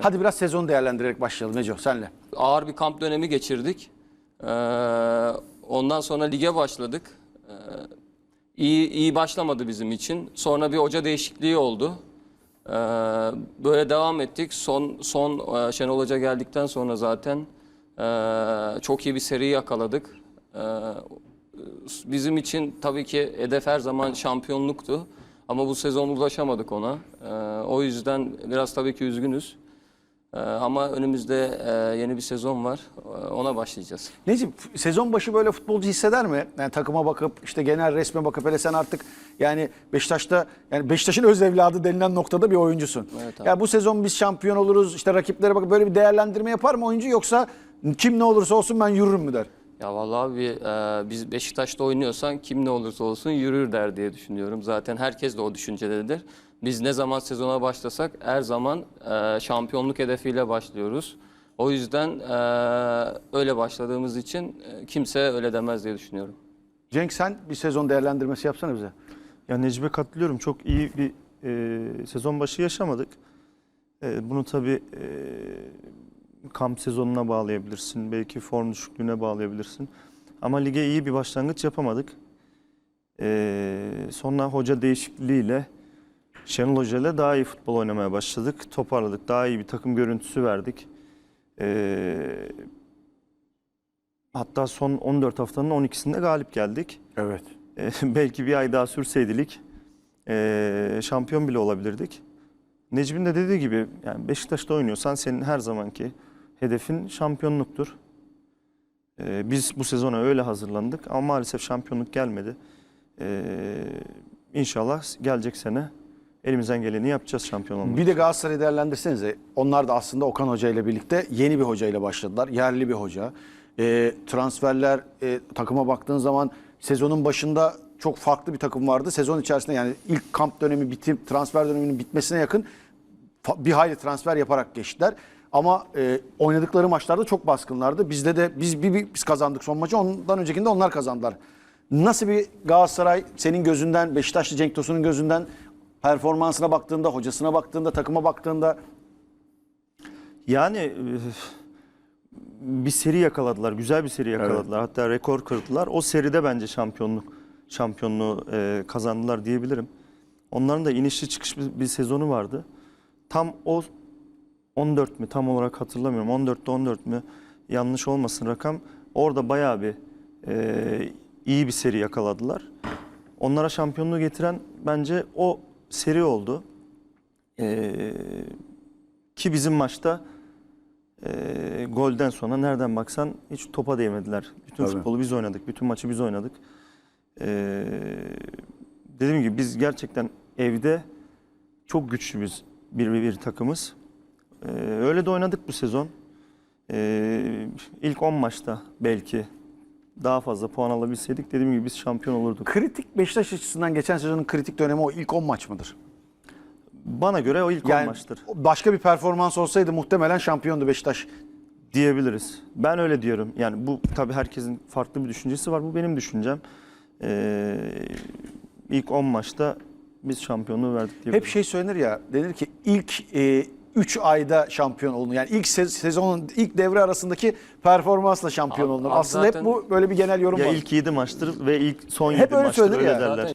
Hadi biraz sezonu değerlendirerek başlayalım Neco senle. Ağır bir kamp dönemi geçirdik. Ee, ondan sonra lige başladık. Ee, iyi iyi başlamadı bizim için. Sonra bir hoca değişikliği oldu. Ee, böyle devam ettik. Son son e, Şenol Hoca geldikten sonra zaten e, çok iyi bir seri yakaladık. Ee, bizim için tabii ki hedef her zaman şampiyonluktu. Ama bu sezon ulaşamadık ona. Ee, o yüzden biraz tabii ki üzgünüz. Ee, ama önümüzde e, yeni bir sezon var. Ee, Ona başlayacağız. Necip sezon başı böyle futbolcu hisseder mi? Yani takıma bakıp işte genel resme bakıp hele sen artık yani Beşiktaş'ta yani Beşiktaş'ın öz evladı denilen noktada bir oyuncusun. Evet abi. ya bu sezon biz şampiyon oluruz işte rakiplere bakıp böyle bir değerlendirme yapar mı oyuncu yoksa kim ne olursa olsun ben yürürüm mü der? Ya vallahi abi e, biz Beşiktaş'ta oynuyorsan kim ne olursa olsun yürür der diye düşünüyorum. Zaten herkes de o düşüncededir. Biz ne zaman sezona başlasak her zaman e, şampiyonluk hedefiyle başlıyoruz. O yüzden e, öyle başladığımız için e, kimse öyle demez diye düşünüyorum. Cenk sen bir sezon değerlendirmesi yapsana bize. Ya Necip'e katılıyorum. Çok iyi bir e, sezon başı yaşamadık. E, bunu tabii e, kamp sezonuna bağlayabilirsin. Belki form düşüklüğüne bağlayabilirsin. Ama lige iyi bir başlangıç yapamadık. E, sonra hoca değişikliğiyle Şenol Hoca ile daha iyi futbol oynamaya başladık. Toparladık. Daha iyi bir takım görüntüsü verdik. E, hatta son 14 haftanın 12'sinde galip geldik. Evet. E, belki bir ay daha sürseydilik e, şampiyon bile olabilirdik. Necip'in de dediği gibi yani Beşiktaş'ta oynuyorsan senin her zamanki hedefin şampiyonluktur. E, biz bu sezona öyle hazırlandık ama maalesef şampiyonluk gelmedi. E, inşallah gelecek sene elimizden geleni yapacağız şampiyon olmak. Bir de Galatasaray'ı değerlendirsenize. Onlar da aslında Okan Hoca ile birlikte yeni bir hoca ile başladılar. Yerli bir hoca. E, transferler e, takıma baktığın zaman sezonun başında çok farklı bir takım vardı. Sezon içerisinde yani ilk kamp dönemi bitip transfer döneminin bitmesine yakın bir hayli transfer yaparak geçtiler. Ama e, oynadıkları maçlarda çok baskınlardı. Bizde de biz bir, bir- biz kazandık son maçı. Ondan öncekinde onlar kazandılar. Nasıl bir Galatasaray senin gözünden, Beşiktaşlı Cenk Tosun'un gözünden performansına baktığında, hocasına baktığında, takıma baktığında Yani bir seri yakaladılar. Güzel bir seri yakaladılar. Hatta rekor kırdılar. O seride bence şampiyonluk şampiyonluğu e, kazandılar diyebilirim. Onların da inişli çıkış bir, bir sezonu vardı. Tam o 14 mü tam olarak hatırlamıyorum. 14'te 14 mü yanlış olmasın rakam. Orada bayağı bir e, iyi bir seri yakaladılar. Onlara şampiyonluğu getiren bence o seri oldu. E, ki bizim maçta e, golden sonra nereden baksan hiç topa değmediler. Bütün Tabii. futbolu biz oynadık. Bütün maçı biz oynadık. E, dediğim gibi biz gerçekten evde çok güçlü biz bir bir, bir takımız. E, öyle de oynadık bu sezon. E, ilk 10 maçta belki daha fazla puan alabilseydik dediğim gibi biz şampiyon olurduk. kritik Beşiktaş açısından geçen sezonun kritik dönemi o ilk 10 maç mıdır? Bana göre o ilk 10 Yani maçtır başka bir performans olsaydı muhtemelen şampiyondu Beşiktaş. diyebiliriz. Ben öyle diyorum. Yani bu tabii herkesin farklı bir düşüncesi var. Bu benim düşüncem. Ee, ilk 10 maçta biz şampiyonluğu verdik diyebilirim. Hep şey söylenir ya, denir ki ilk 3 ayda şampiyon olunur. Yani ilk se- sezonun ilk devre arasındaki performansla şampiyon olunur. Aslında hep bu böyle bir genel yorum ya var. ilk 7 maçtır ve ilk son Hep 7 öyle maçtır söylenir öyle ya. derler. Zaten